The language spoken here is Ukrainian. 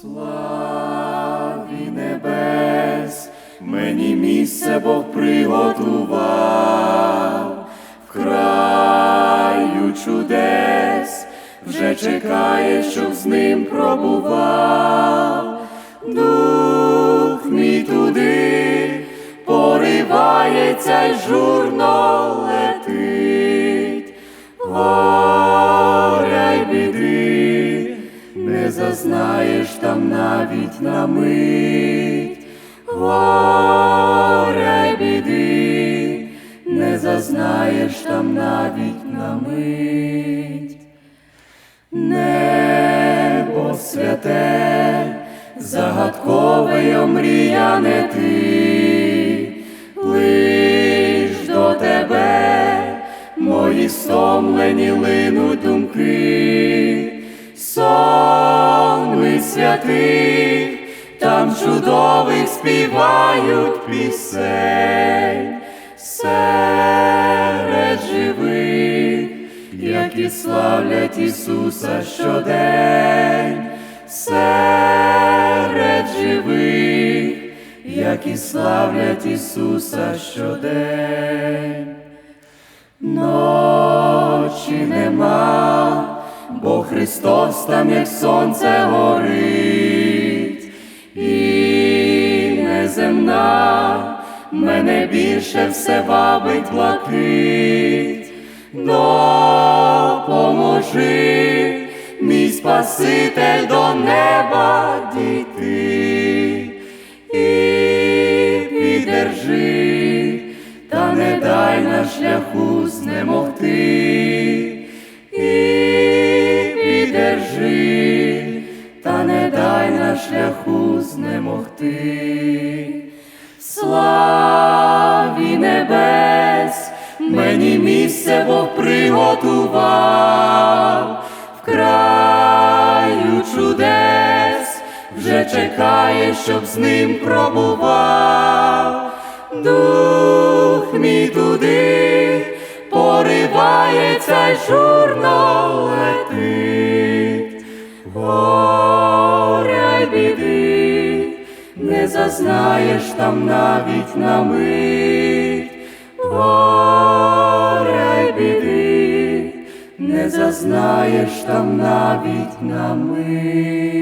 Славі небес, мені місце Бог приготував, в краю чудес, вже чекає, щоб з ним пробував. Дух мій туди поривається й журно летить, не зазнаєш там навіть на мить, горя біди, не зазнаєш там навіть на мить. Небо святе, загадкове й омріяне ти, лиш до тебе мої стомлені линуть думки, святих, там чудових співають пісень, серед живих які славлять Ісуса щодень, серед живих, які славлять Ісуса щодень. Ночі нема, Христос там, як сонце горить, і неземна мене більше все вабить блакить. Допоможи, мій Спаситель до неба дійти. І піддержи, та не дай на шляху знемогти, піддержи, та не дай на шляху знемогти. Славі небес, мені місце Бог приготував, в краю чудес, вже чекає, щоб з ним пробував. Дух мій туди поривається й зазнаєш там навіть на мить, горя й біди, не зазнаєш там навіть на мить.